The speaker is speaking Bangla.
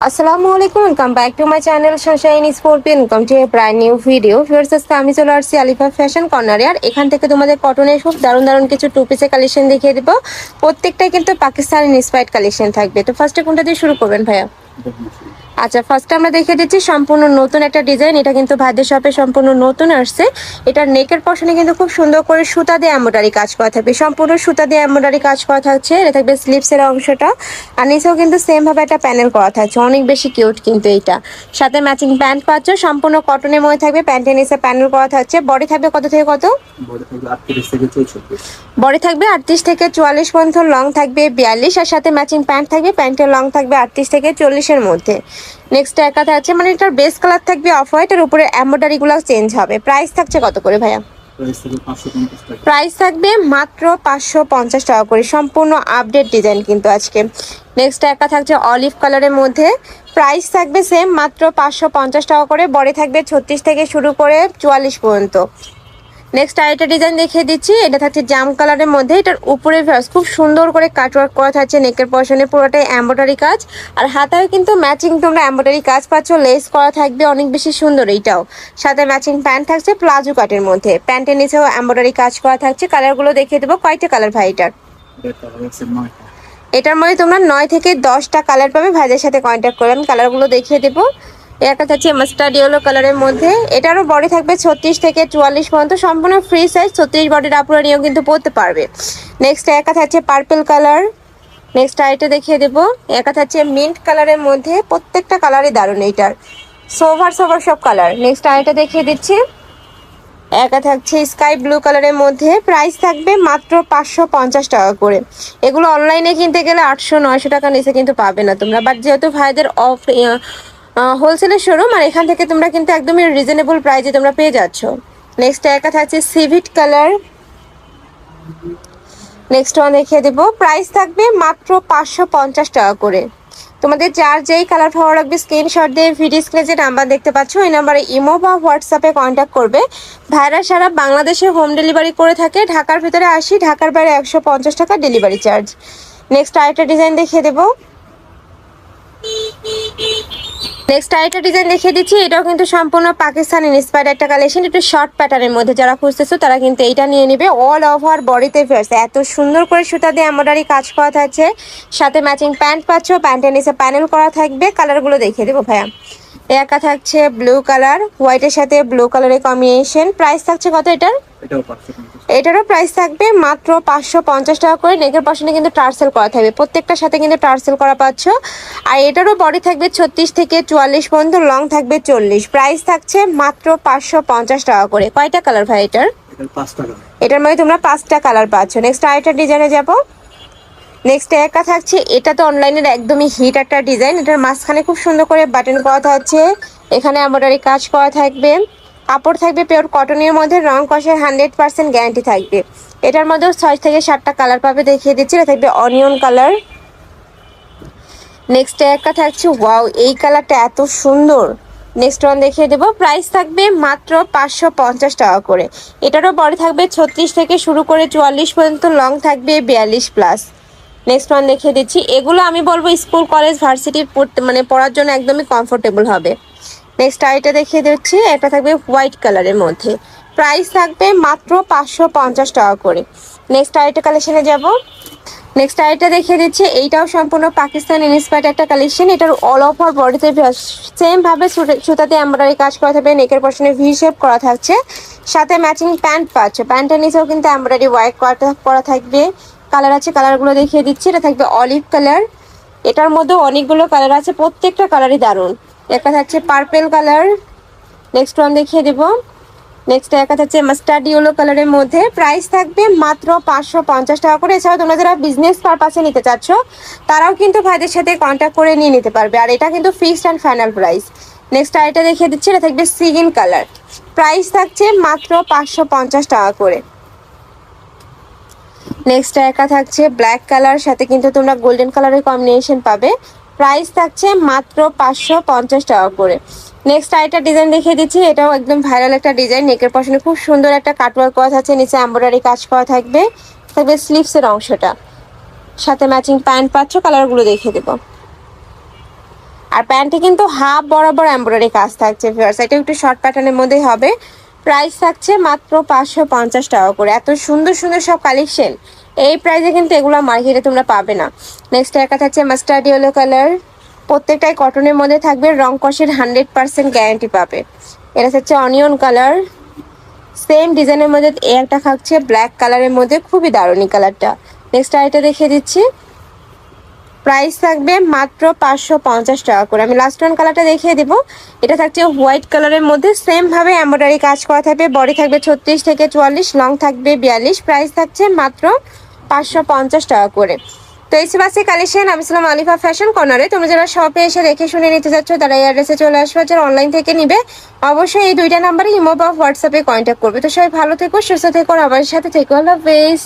আসসালামু আলাইকুম welcome back to my channel sunshine sporting welcome to a brand new video fierce আজকে আমি চলে আলিফা ফ্যাশন কর্নারে আর এখান থেকে তোমাদের কটনের খুব দারুণ দারুণ কিছু টু কালেকশন দেখিয়ে দেবো। প্রত্যেকটাই কিন্তু পাকিস্তানি ইন্সপায়ার্ড কালেকশন থাকবে। তো ফার্স্টে কোনটা দিয়ে শুরু করবেন ভাইয়া? আচ্ছা ফার্স্টে আমরা দেখে দিচ্ছি সম্পূর্ণ নতুন একটা ডিজাইন এটা কিন্তু ভাইদের শপে সম্পূর্ণ নতুন আসছে। এটার নেকের পশনে কিন্তু খুব সুন্দর করে সুতা দিয়ে এমব্রয়ডারি কাজ করা থাকবে। সম্পূর্ণ সুতা দিয়ে এমব্রয়ডারি কাজ করা থাকছে। এটা থাকবে স্লিপসের অংশটা। আর নিচেও কিন্তু সেম ভাবে একটা প্যানেল করা থাকছে। অনেক বেশি কিউট কিন্তু এইটা সাথে ম্যাচিং প্যান্ট পাচ্ছ। সম্পূর্ণ কটনের মধ্যে থাকবে। প্যান্টের নিচে প্যানেল করা থাকছে। বডি থাকবে কত থেকে কত? বডি থাকবে আটত্রিশ থেকে চুয়াল্লিশ পর্যন্ত লং থাকবে বিয়াল্লিশ। আর সাথে ম্যাচিং প্যান্ট থাকবে। প্যান্টের লং থাকবে আটত্রিশ থেকে চল্লিশের মধ্যে। নেক্সট একা থাকছে মানে এটার বেস কালার থাকবে অফ হোয়াইট আর উপরে এমব্রয়ডারি গুলো চেঞ্জ হবে। প্রাইস থাকছে কত করে ভাইয়া? প্রাইস থাকবে মাত্র পাঁচশো পঞ্চাশ টাকা করে। সম্পূর্ণ আপডেট ডিজাইন কিন্তু আজকে। নেক্সট একা থাকছে অলিভ কালারের মধ্যে। প্রাইস থাকবে সেম মাত্র পাঁচশো পঞ্চাশ টাকা করে। বডি থাকবে ছত্রিশ থেকে শুরু করে চুয়াল্লিশ পর্যন্ত। নেক্সট আরেকটা ডিজাইন দেখিয়ে দিচ্ছি। এটা থাকছে জাম কালারের মধ্যে। এটার উপরে খুব সুন্দর করে কাটওয়ার্ক করা থাকছে নেকের পশনে পুরোটাই এম্ব্রয়ডারি কাজ। আর হাতায় কিন্তু ম্যাচিং তোমরা এম্ব্রয়ডারি কাজ পাচ্ছ। লেস করা থাকবে অনেক বেশি সুন্দর এইটাও। সাথে ম্যাচিং প্যান্ট থাকছে প্লাজো কাটের মধ্যে। প্যান্টের নিচেও এম্ব্রয়ডারি কাজ করা থাকছে। কালারগুলো দেখিয়ে দেবো কয়টা কালার ভাই এটার। এটার মধ্যে তোমরা নয় থেকে দশটা কালার পাবে। ভাইদের সাথে কন্ট্যাক্ট করে আমি কালারগুলো দেখিয়ে দেবো। একটা থাকছে মাস্টার্ড ইয়েলো কালারের মধ্যে। এটারও বডি থাকবে ছত্রিশ থেকে চুয়াল্লিশ পর্যন্ত। সম্পূর্ণ ফ্রি সাইজ ছত্রিশ বডির আপুরা নিয়েও কিন্তু পরতে পারবে। নেক্সট একা থাকছে পার্পল কালার নেক্সট আইটা দেখিয়ে দেবো। একা থাকছে মিন্ট কালারের মধ্যে প্রত্যেকটা কালারই দারুণ এইটার। সোভার সোভার সব কালার নেক্সট আইটা দেখিয়ে দিচ্ছি। একা থাকছে স্কাই ব্লু কালারের মধ্যে প্রাইস থাকবে মাত্র পাঁচশো পঞ্চাশ টাকা করে। এগুলো অনলাইনে কিনতে গেলে আটশো নয়শো টাকা নিচে কিন্তু পাবে না তোমরা। বাট যেহেতু ভাইদের অফ হোলসেলের শোরুম আর এখান থেকে তোমরা কিন্তু একদমই রিজনেবল প্রাইসে তোমরা পেয়ে যাচ্ছ। নেক্সট একা থাকছে সিভিট কালার নেক্সট ওয়ান দেখিয়ে দেবো। প্রাইস থাকবে মাত্র পাঁচশো পঞ্চাশ টাকা করে। তোমাদের যার যেই কালার ভালো লাগবে স্ক্রিনশট দিয়ে ভিডিও স্ক্রিনে যে নাম্বার দেখতে পাচ্ছ, ওই নাম্বারে ইমো বা হোয়াটসঅ্যাপে কন্ট্যাক্ট করবে। ভাইরা সারা বাংলাদেশে হোম ডেলিভারি করে থাকে। ঢাকার ভিতরে আসি, ঢাকার বাইরে একশো পঞ্চাশ টাকা ডেলিভারি চার্জ নেক্সট আরেকটা ডিজাইন দেখিয়ে দেবো। নেক্সট আরেকটা ডিজাইন দেখিয়ে দিচ্ছি। এটাও কিন্তু সম্পূর্ণ পাকিস্তানি ইন্সপায়ার্ড একটা কালেকশন একটু শর্ট প্যাটার্নের মধ্যে যারা খুঁজতেছো, তারা কিন্তু এইটা নিয়ে নেবে। অল ওভার বডিতে ফেয়ার্স এত সুন্দর করে সুতা দিয়ে এমব্রয়ডারি কাজ করা থাকছে। সাথে ম্যাচিং প্যান্ট পাচ্ছ প্যান্টের নিচে প্যানেল করা থাকবে। কালারগুলো দেখিয়ে দেবো ভাইয়া। একা থাকছে ব্লু কালার হোয়াইটের সাথে ব্লু কালারের কম্বিনেশন প্রাইস থাকছে কত এটার? এটারও প্রাইস থাকবে মাত্র পাঁচশো পঞ্চাশ টাকা করে নেকের পাশে কিন্তু টার্সেল করা থাকবে। প্রত্যেকটার সাথে কিন্তু টার্সেল করা পাচ্ছ। আর এটারও বডি থাকবে ছত্রিশ থেকে চুয়াল্লিশ পর্যন্ত লং থাকবে চল্লিশ। প্রাইস থাকছে মাত্র পাঁচশো পঞ্চাশ টাকা করে। কয়টা কালার ভাই এটার? এটার মধ্যে তোমরা পাঁচটা কালার পাচ্ছ। নেক্সট আরেকটা ডিজাইনে যাব। নেক্সট একা থাকছে এটা তো অনলাইনের একদমই হিট একটা ডিজাইন এটার মাঝখানে খুব সুন্দর করে বাটন করা থাকছে এখানে এমব্রয়ডারি কাজ করা থাকবে। কাপড় থাকবে পিওর কটনের মধ্যে, রং কষের হান্ড্রেড পার্সেন্ট গ্যারান্টি থাকবে। এটার মধ্যেও ছয় থেকে সাতটা কালার পাবে দেখিয়ে দিচ্ছি, এটা থাকবে অনিয়ন কালার নেক্সট একটা থাকছে ওয়াও এই কালারটা এত সুন্দর। নেক্সট ওয়ান দেখিয়ে দেবো প্রাইস থাকবে মাত্র পাঁচশো পঞ্চাশ টাকা করে। এটারও বডি থাকবে ছত্রিশ থেকে শুরু করে চুয়াল্লিশ পর্যন্ত লং থাকবে বিয়াল্লিশ প্লাস নেক্সট ওয়ান দেখিয়ে দিচ্ছি, এগুলো আমি বলব স্কুল কলেজ ভার্সিটি মানে পড়ার জন্য একদমই কমফোর্টেবল হবে। নেক্সট আইটা দেখিয়ে দিচ্ছি, এটা থাকবে হোয়াইট কালারের মধ্যে। প্রাইস থাকবে মাত্র পাঁচশো পঞ্চাশ টাকা করে। নেক্সট আইটা কালেকশনে যাব। নেক্সট আইটা দেখিয়ে দিচ্ছি, এইটাও সম্পূর্ণ পাকিস্তান ইন্সপায়ার্ড একটা কালেকশন এটার অল ওভার বডিতে সেম ভাবে সুতাতে এমব্রয়ডারি কাজ করা থাকবে নেকের পশনে ভি শেপ করা থাকছে। সাথে ম্যাচিং প্যান্ট পাচ্ছে। প্যান্টের নিচেও কিন্তু এমব্রয়ডারি হোয়াইট করা থাকবে। কালার আছে কালারগুলো দেখিয়ে দিচ্ছি। এটা থাকবে অলিভ কালার এটার মধ্যে অনেকগুলো কালার আছে, প্রত্যেকটা কালারই দারুণ। একটা থাকছে পার্পেল কালার নেক্সট ওয়ান দেখিয়ে দেবো। নেক্সট একটা থাকছে মাস্টার্ড ইয়েলো কালারের মধ্যে। প্রাইস থাকবে মাত্র পাঁচশো পঞ্চাশ টাকা করে। এছাড়াও তোমরা যারা বিজনেস পারপাসে নিতে চাচ্ছ, তারাও কিন্তু ভাইদের সাথে কন্ট্যাক্ট করে নিয়ে নিতে পারবে। আর এটা কিন্তু fixed and final price next item দেখিয়ে দিচ্ছি, এটা থাকবে সিগিন কালার প্রাইস থাকছে মাত্র পাঁচশো পঞ্চাশ টাকা করে। নেক্সট একা থাকছে ব্ল্যাক কালার সাথে কিন্তু তোমরা গোল্ডেন কালারের কম্বিনেশন পাবে। প্রাইস থাকছে মাত্র পাঁচশো পঞ্চাশ টাকা করে। নেক্সট আরেকটা ডিজাইন দেখিয়ে দিচ্ছি, এটাও একদম ভাইরাল একটা ডিজাইন নেকের পশনে খুব সুন্দর একটা কাটওয়ার্ক করা থাকছে, নিচে এম্ব্রয়ডারি কাজ করা থাকবে থাকবে স্লিভসের অংশটা। সাথে ম্যাচিং প্যান্ট পাচ্ছ কালারগুলো দেখিয়ে দেবো। আর প্যান্টে কিন্তু হাফ বরাবর এমব্রয়ডারি কাজ থাকছে ভিউয়ার্স এটা একটু শর্ট প্যাটার্নের মধ্যেই হবে। প্রাইস থাকছে মাত্র পাঁচশো পঞ্চাশ টাকা করে, এত সুন্দর সুন্দর সব কালেকশন এই প্রাইসে কিন্তু এগুলো মার্কেটে তোমরা পাবে না। নেক্সট একটা থাকছে মাস্টার্ড ইয়েলো কালার প্রত্যেকটাই কটনের মধ্যে থাকবে, রং কষের হান্ড্রেড পার্সেন্ট গ্যারান্টি পাবে। এটা হচ্ছে অনিয়ন কালার সেম ডিজাইনের মধ্যে এ একটা থাকছে ব্ল্যাক কালারের মধ্যে, খুবই দারুণী কালারটা নেক্সট আরেকটা দেখিয়ে দিচ্ছি। প্রাইস থাকবে মাত্র পাঁচশো পঞ্চাশ টাকা করে। আমি লাস্ট ওয়ান কালারটা দেখিয়ে দিব। এটা থাকছে হোয়াইট কালারের মধ্যে সেম ভাবে এমব্রয়ডারি কাজ করা থাকবে। বডি থাকবে ছত্রিশ থেকে চুয়াল্লিশ লং থাকবে বিয়াল্লিশ। প্রাইস থাকছে মাত্র পাঁচশো পঞ্চাশ টাকা করে। তো এই বাসে কালেকশন আমি ছিলাম আলিফা ফ্যাশন কর্নারে তোমরা যারা শপে এসে দেখে শুনে নিতে চাচ্ছ, তারা এই অ্যাড্রেসে চলে আসবে যারা অনলাইন থেকে নিবে, অবশ্যই এই দুইটা নাম্বারে ইমো বা হোয়াটসঅ্যাপে কন্ট্যাক্ট করবে। তো সবাই ভালো থেকো, সুস্থ থেকো আমার সাথে থেকো। আল্লাহ হাফেজ।